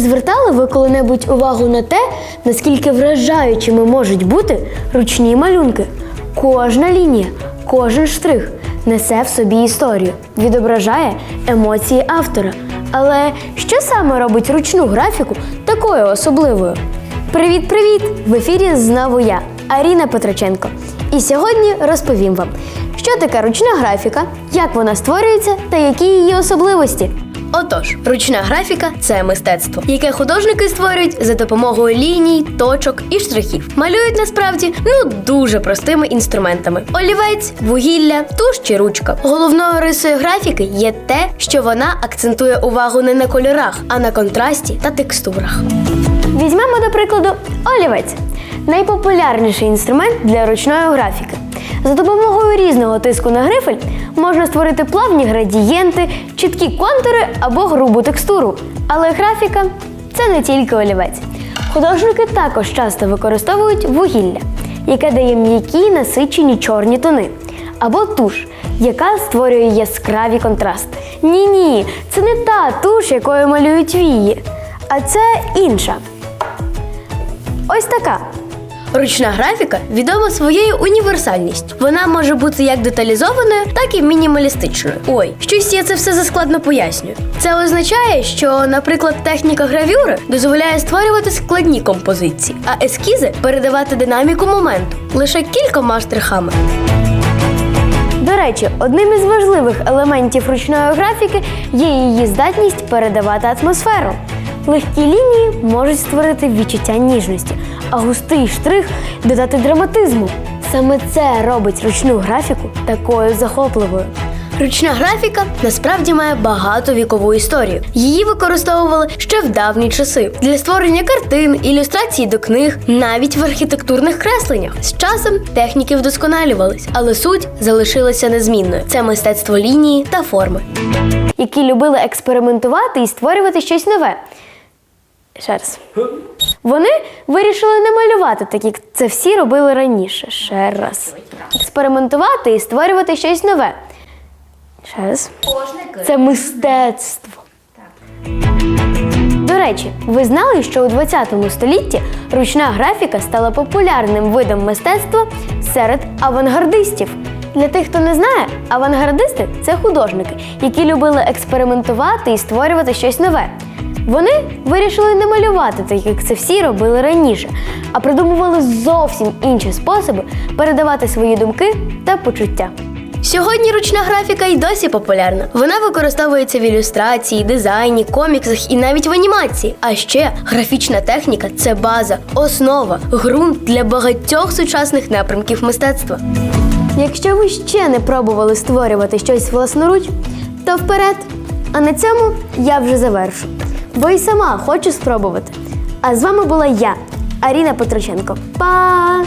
Звертали ви коли-небудь увагу на те, наскільки вражаючими можуть бути ручні малюнки? Кожна лінія, кожен штрих несе в собі історію, відображає емоції автора. Але що саме робить ручну графіку такою особливою? Привіт-привіт! В ефірі знову я, Аріна Петроченко. І сьогодні розповім вам, що таке ручна графіка, як вона створюється та які її особливості. Отож, ручна графіка це мистецтво, яке художники створюють за допомогою ліній, точок і штрихів. Малюють насправді ну дуже простими інструментами: олівець, вугілля, туш чи ручка. Головною рисою графіки є те, що вона акцентує увагу не на кольорах, а на контрасті та текстурах. Візьмемо до прикладу олівець найпопулярніший інструмент для ручної графіки. За допомогою різного тиску на грифель можна створити плавні градієнти, чіткі контури або грубу текстуру. Але графіка це не тільки олівець. Художники також часто використовують вугілля, яке дає м'які насичені чорні тони, або туш, яка створює яскраві контрасти. Ні, ні, це не та туш, якою малюють вії, а це інша. Ось така. Ручна графіка відома своєю універсальністю. Вона може бути як деталізованою, так і мінімалістичною. Ой, щось я це все заскладно пояснюю. Це означає, що, наприклад, техніка гравюри дозволяє створювати складні композиції, а ескізи передавати динаміку моменту лише кількома штрихами. До речі, одним із важливих елементів ручної графіки є її здатність передавати атмосферу. Легкі лінії можуть створити відчуття ніжності, а густий штрих додати драматизму. Саме це робить ручну графіку такою захопливою. Ручна графіка насправді має багато вікову історію. Її використовували ще в давні часи для створення картин, ілюстрацій до книг, навіть в архітектурних кресленнях. З часом техніки вдосконалювались, але суть залишилася незмінною: це мистецтво лінії та форми, які любили експериментувати і створювати щось нове. Ще раз. Вони вирішили не малювати, так як це всі робили раніше. Ще раз. Експериментувати і створювати щось нове. Ще раз. Це мистецтво. До речі, ви знали, що у 20 столітті ручна графіка стала популярним видом мистецтва серед авангардистів. Для тих, хто не знає, авангардисти це художники, які любили експериментувати і створювати щось нове. Вони вирішили не малювати, так як це всі робили раніше, а придумували зовсім інші способи передавати свої думки та почуття. Сьогодні ручна графіка й досі популярна. Вона використовується в ілюстрації, дизайні, коміксах і навіть в анімації. А ще графічна техніка це база, основа, ґрунт для багатьох сучасних напрямків мистецтва. Якщо ви ще не пробували створювати щось власноруч, то вперед. А на цьому я вже завершу. Бо й сама хочу спробувати. А з вами була я, Аріна Петроченко. Па!